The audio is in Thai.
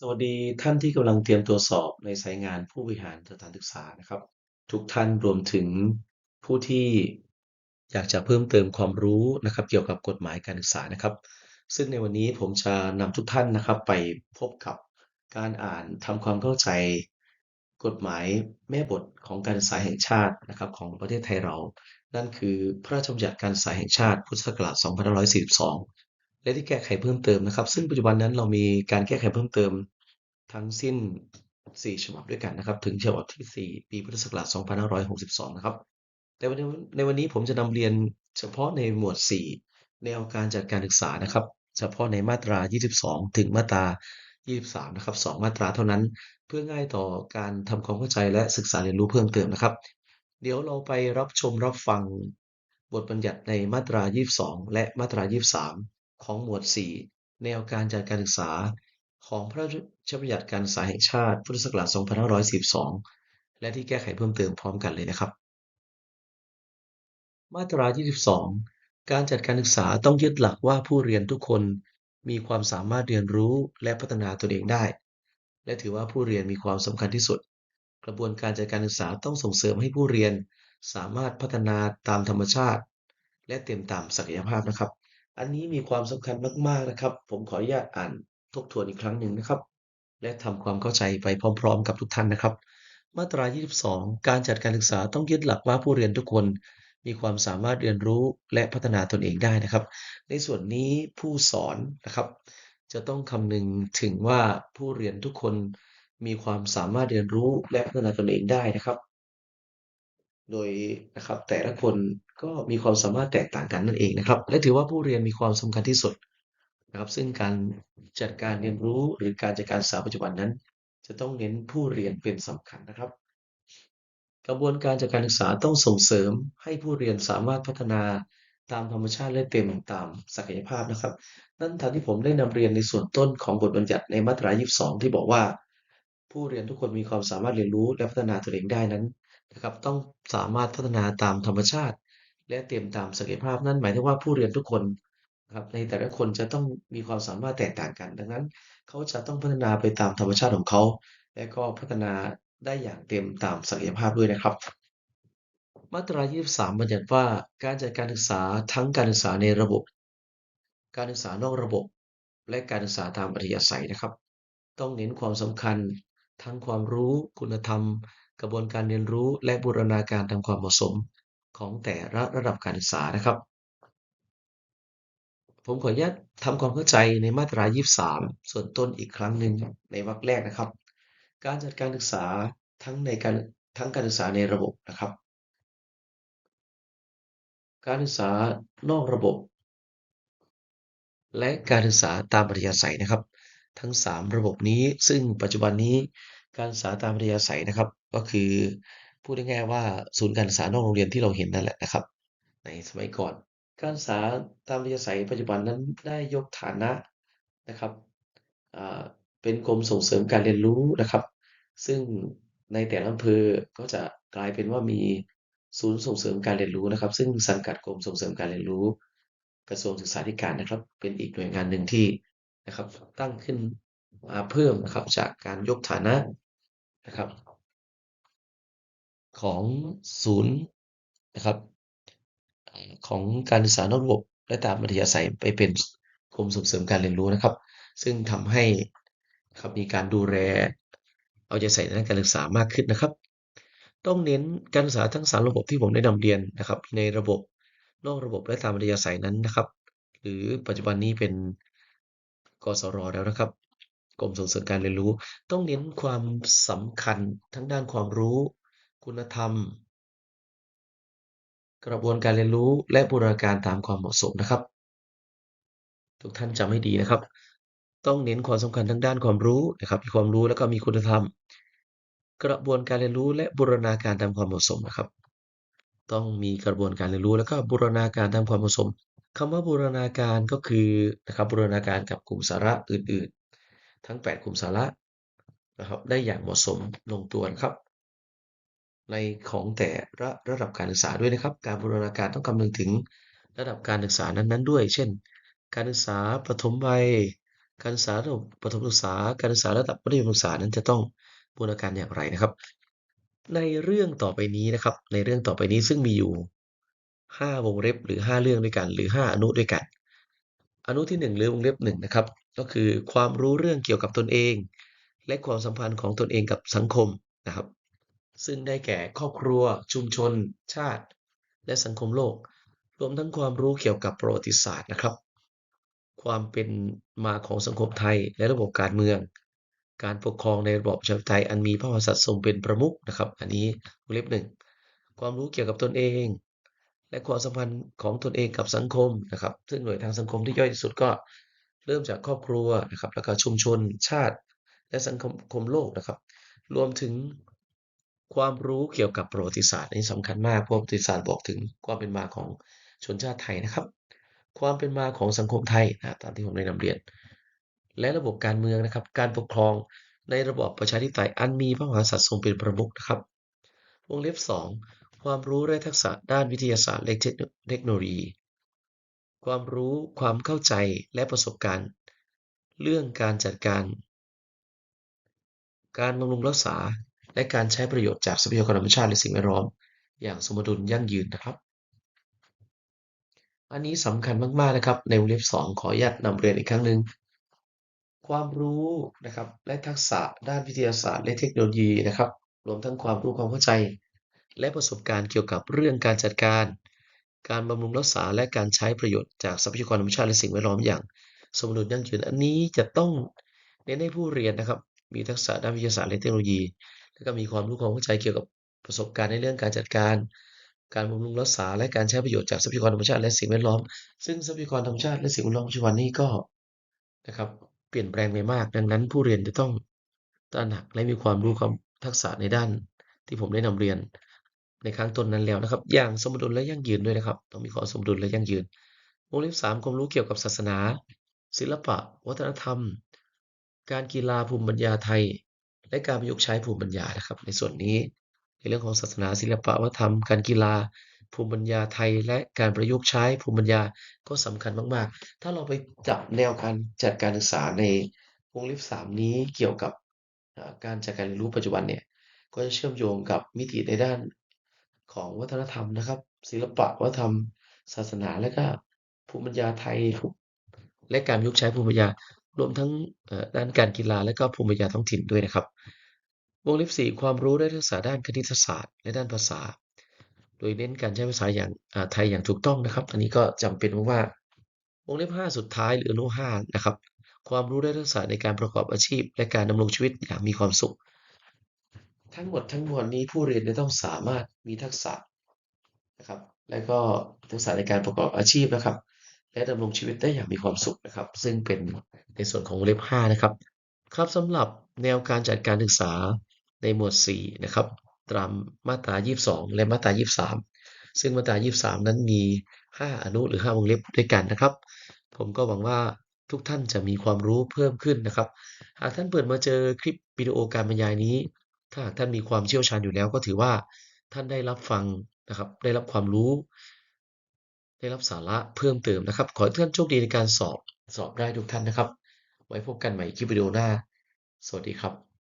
สวัสดีท่านที่กำลังเตรียมตัวสอบในสายงานผู้บริหารสถานศึกษานะครับ ทุกท่านรวมถึงผู้ที่อยากจะเพิ่มเติมความรู้นะครับ เกี่ยวกับกฎหมายการศึกษานะครับ ซึ่งในวันนี้ผมจะนำทุกท่านนะครับ ไปพบกับการอ่านทำความเข้าใจ กฎหมายแม่บทของการศึกษาแห่งชาตินะครับ ของประเทศไทยเรา นั่นคือพระราชบัญญัติการศึกษาแห่งชาติพุทธศักราช 2542 และที่แก้ไขเพิ่มเติมนะครับ ซึ่งปัจจุบันนั้นเรามีการแก้ไขเพิ่มเติมทั้งสิ้น 4 ฉบับด้วยกันนะครับ ถึงฉบับที่ 4 ปีพุทธศักราช 2562 นะครับ แต่ในในวันนี้ผมจะนำเรียนเฉพาะในหมวด 4 แนวการจัดการศึกษานะครับ เฉพาะในมาตรา 22 ถึงมาตรา 23 นะครับ 2 มาตราเท่านั้น เพื่อง่ายต่อการทำความเข้าใจและศึกษาเรียนรู้เพิ่มเติมนะครับ เดี๋ยวเราไปรับชมรับฟังบทบัญญัติในมาตรา 22 และมาตรา 23 ของหมวด 4 แนวการจัดการศึกษาของพระราชบัญญัติการศึกษาแห่งชาติพุทธศักราช2542 และที่แก้ไขเพิ่มเติมพร้อมกันเลยนะครับ มาตรา 22 การจัดการศึกษาต้องยึดหลักว่าผู้เรียนทุกคนมีความสามารถเรียนรู้และพัฒนาตนเองได้ และถือว่าผู้เรียนมีความสำคัญที่สุด กระบวนการจัดการศึกษาต้องส่งเสริมให้ผู้เรียนสามารถพัฒนาตามธรรมชาติ และเต็มตามศักยภาพนะครับ อันนี้มีความสำคัญมากๆนะครับ ผมขออนุญาตอ่านทบทวนอีกครั้งหนึ่งนะครับ และทำความเข้าใจไปพร้อม ๆ กับทุกท่านนะครับ มาตรา 22 การจัดการศึกษาต้องยึดหลักว่าผู้เรียนทุกคนมีความสามารถเรียนรู้และพัฒนาตนเองได้นะครับ ในส่วนนี้ผู้สอนนะครับ จะต้องคำนึงถึงว่าผู้เรียนทุกคนมีความสามารถเรียนรู้และพัฒนาตนเองได้นะครับ โดยนะครับแต่ละคนก็มีความสามารถแตกต่างกันนั่นเองนะครับ และถือว่าผู้เรียนมีความสำคัญที่สุดนะครับ ซึ่งการจัดการเรียนรู้หรือการจัดการศึกษาปัจจุบันนั้น จะต้องเน้นผู้เรียนเป็นสำคัญนะครับ กระบวนการจัดการศึกษาต้องส่งเสริมให้ผู้เรียนสามารถพัฒนาตามธรรมชาติและเต็มตามศักยภาพนะครับ นั่นทางที่ผมได้นำเรียนในส่วนต้นของบทบัญญัติในมาตรา 22 ที่บอกว่า ผู้เรียนทุกคนมีความสามารถเรียนรู้และพัฒนาตนเองได้นั้น นะครับต้องสามารถพัฒนาตามธรรมชาติ และเต็มตามศักยภาพนั่นหมายถึงว่าผู้เรียนทุกคนครับในแต่ละคนจะต้องมีความสามารถแตกต่างกัน ดังนั้นเขาจะต้องพัฒนาไปตามธรรมชาติของเขา และก็พัฒนาได้อย่างเต็มตามศักยภาพด้วยนะครับ มาตรา 23 บัญญัติว่าการจัดการศึกษาทั้งการศึกษาในระบบ การศึกษานอกระบบ และการศึกษาตามอัธยาศัยนะครับ ต้องเน้นความสำคัญทั้งความรู้ คุณธรรม กระบวนการเรียนรู้และบูรณาการตามความเหมาะสมของแต่ละระดับการศึกษานะครับ ผมขออนุญาตทำความเข้าใจในมาตรา 23 ส่วนต้นอีกครั้งหนึ่งในวรรคแรกนะครับ การจัดการศึกษาทั้งในการทั้งการศึกษาในระบบนะครับ การศึกษานอกระบบ และการศึกษาตามอัธยาศัยนะครับ ทั้ง 3 ระบบนี้ซึ่งปัจจุบันนี้ การศึกษาตามอัธยาศัยนะครับ ก็คือพูดง่ายๆว่าศูนย์การศึกษานอกโรงเรียนที่เราเห็นนั่นแหละนะครับ ในสมัยก่อน การศึกษาตามอัธยาศัยปัจจุบันนั้นได้ยกฐานะนะครับเป็นกรมส่งเสริมการเรียนรู้นะครับ ซึ่งในแต่ละอำเภอก็จะกลายเป็นว่ามีศูนย์ส่งเสริมการเรียนรู้นะครับ ซึ่งสังกัดกรมส่งเสริมการเรียนรู้ กระทรวงศึกษาธิการนะครับ เป็นอีกหน่วยงานหนึ่งที่นะครับ ตั้งขึ้นมาเพิ่มนะครับจากการยกฐานะ นะครับ ของศูนย์นะครับของการศึกษานอกระบบและตามอัธยาศัยไปเป็นกรมส่งเสริมการเรียนรู้นะครับ ซึ่งทำให้ครับมีการดูแลเอาใจใส่ในการศึกษามากขึ้นนะครับ ต้องเน้นการศึกษาทั้งสามระบบที่ผมได้นำเรียนนะครับ ในระบบนอกระบบและตามอัธยาศัยนั้นนะครับ หรือปัจจุบันนี้เป็นกสรแล้วนะครับ กรมส่งเสริมการเรียนรู้ ต้องเน้นความสำคัญทั้งด้านความรู้ คุณธรรม กระบวนการเรียนรู้และบูรณาการตามความเหมาะสมนะครับ ทุกท่านจำให้ดีนะครับ ต้องเน้นความสำคัญทั้งด้านความรู้นะครับมีความรู้แล้วก็มีคุณธรรม กระบวนการเรียนรู้และบูรณาการตามความเหมาะสมนะครับ ต้องมีกระบวนการเรียนรู้แล้วก็บูรณาการตามความเหมาะสมคำว่าบูรณาการก็คือนะครับบูรณาการกับกลุ่มสาระอื่น ทั้ง 8 กลุ่มสาระนะครับได้อย่างเหมาะสมลงตัวนะครับ ในของแต่ละระดับการศึกษาด้วยนะครับ การบูรณาการต้องคำนึงถึงระดับการศึกษานั้นๆ ด้วย เช่น การศึกษาปฐมวัยการศึกษาระดับประถมศึกษา การศึกษาระดับมัธยมศึกษานั้นจะต้องบูรณาการอย่างไรนะครับ ในเรื่องต่อไปนี้นะครับ ในเรื่องต่อไปนี้ซึ่งมีอยู่ 5 วงเล็บหรือ 5 เรื่องด้วยกัน หรือ 5 อนุด้วยกัน อนุที่ 1 หรือวงเล็บ1นะครับก็คือความรู้เรื่องเกี่ยวกับตนเอง และความสัมพันธ์ของตนเองกับสังคมนะครับ ซึ่งได้แก่ครอบครัว ชุมชน ชาติ และสังคมโลก รวมทั้งความรู้เกี่ยวกับประวัติศาสตร์นะครับ ความเป็นมาของสังคมไทยและระบบการเมือง การปกครองในระบอบประชาธิปไตยอันมีพระมหากษัตริย์ทรงเป็นประมุขนะครับ อันนี้วงเล็บ1ความรู้เกี่ยวกับตนเอง และความสัมพันธ์ของตนเองกับสังคมนะครับ ซึ่งหน่วยทางสังคมที่ย่อยที่สุดก็เริ่มจากครอบครัวนะครับ แล้วก็ชุมชนชาติ และสังคมคมโลกนะครับ รวมถึงความรู้เกี่ยวกับประวัติศาสตร์นนี้สำคัญมากเพราะประวัติศาสตร์บอกถึงความเป็นมาของชนชาติไทยนะครับ ความเป็นมาของสังคมไทยนะตามที่ผมได้นำเรียน และระบบการเมืองนะครับ การปกครองในระบอบประชาธิปไตยอันมีพระมหากษัตริย์ทรงเป็นประมุขนะครับ วงเล็บ 2 ความรู้และทักษะด้านวิทยาศาสตร์และเทคโนโลยี ความรู้ความเข้าใจและประสบการณ์ เรื่องการจัดการ การบำรุงรักษา และการใช้ประโยชน์จากทรัพยากรธรรมชาติและสิ่งแวดล้อม อย่างสมดุลยั่งยืนนะครับ อันนี้สำคัญมากๆนะครับ ในวงเล็บ 2 ขออนุญาตนำเรียนอีกครั้งหนึ่งความรู้นะครับและทักษะด้านวิทยาศาสตร์และเทคโนโลยีนะครับ รวมทั้งความรู้ความเข้าใจ และประสบการณ์เกี่ยวกับเรื่องการจัดการ การบำรุงรักษาและการใช้ประโยชน์จากทรัพยากรธรรมชาติและสิ่งแวดล้อมอย่าง สมดุลยั่งยืนอันนี้จะต้องเน้นให้ผู้เรียนนะครับ มีทักษะด้านวิทยาศาสตร์และเทคโนโลยี แล้วก็มีความรู้ความเข้าใจเกี่ยวกับประสบการณ์ในเรื่องการจัดการ การบำรุงรักษาและการใช้ประโยชน์จากทรัพยากรธรรมชาติและสิ่งแวดล้อม ซึ่งทรัพยากรธรรมชาติและสิ่งแวดล้อมปัจจุบันนี้ก็นะครับเปลี่ยนแปลงไปมาก ดังนั้นผู้เรียนจะต้องตระหนักและมีความรู้ความทักษะในด้านที่ผมได้นำเรียน ในครั้งต้นนั้นแล้วนะครับ อย่างสมดุลและยั่งยืนด้วยนะครับ ต้องมีความสมดุลและยั่งยืนวงเล็บ3ความรู้เกี่ยวกับศาสนา ศิลปะ วัฒนธรรม การกีฬาภูมิปัญญาไทย และการประยุกต์ใช้ภูมิปัญญานะครับ ในส่วนนี้ในเรื่องของศาสนาศิลปะวัฒนธรรม การกีฬาภูมิปัญญาไทย และการประยุกต์ใช้ภูมิปัญญาก็สำคัญมากๆ ถ้าเราไปจับแนวการจัดการศึกษาในวงเล็บ3นี้เกี่ยวกับการจัดการเรียนรู้ปัจจุบันเนี่ยก็จะเชื่อมโยงกับมิติในด้าน ของวัฒนธรรมนะครับ ศิลปะวัฒนธรรม ศาสนาและก็ภูมิปัญญาไทย และการยุกใช้ภูมิปัญญารวมทั้งด้านการกีฬาและก็ภูมิปัญญาท้องถิ่นด้วยนะครับ วงเล็บ4ความรู้และทักษะด้านคณิตศาสตร์ และด้านภาษา โดยเน้นการใช้ภาษาอย่างไทยอย่างถูกต้องนะครับ อันนี้ก็จำเป็นมากวงเล็บ5สุดท้ายหรืออนุ5นะครับ ความรู้และทักษะในการประกอบอาชีพ และการดำรงชีวิตอย่างมีความสุข ทั้งหมดทั้งมวลนี้ผู้เรียนจะต้องสามารถมีทักษะนะครับ และก็ทักษะในการประกอบอาชีพนะครับ และดำรงชีวิตได้อย่างมีความสุขนะครับ ซึ่งเป็นในส่วนของวงเล็บ5นะครับ ครับสำหรับแนวการจัดการศึกษาในหมวด 4 นะครับ ตามมาตรา 22 และมาตรา 23 ซึ่งมาตรา 23 นั้นมี 5 อนุหรือ5วงเล็บด้วยกันนะครับ ผมก็หวังว่าทุกท่านจะมีความรู้เพิ่มขึ้นนะครับ หากท่านเปิดมาเจอคลิปวิดีโอการบรรยายนี้ ถ้าท่านมีความเชี่ยวชาญอยู่แล้วก็ถือว่าท่านได้รับฟังนะครับ ได้รับความรู้ ได้รับสาระเพิ่มเติมนะครับ ขอให้ท่านโชคดีในการสอบสอบได้ทุกท่านนะครับ ไว้พบกันใหม่คลิปวิดีโอหน้า สวัสดีครับ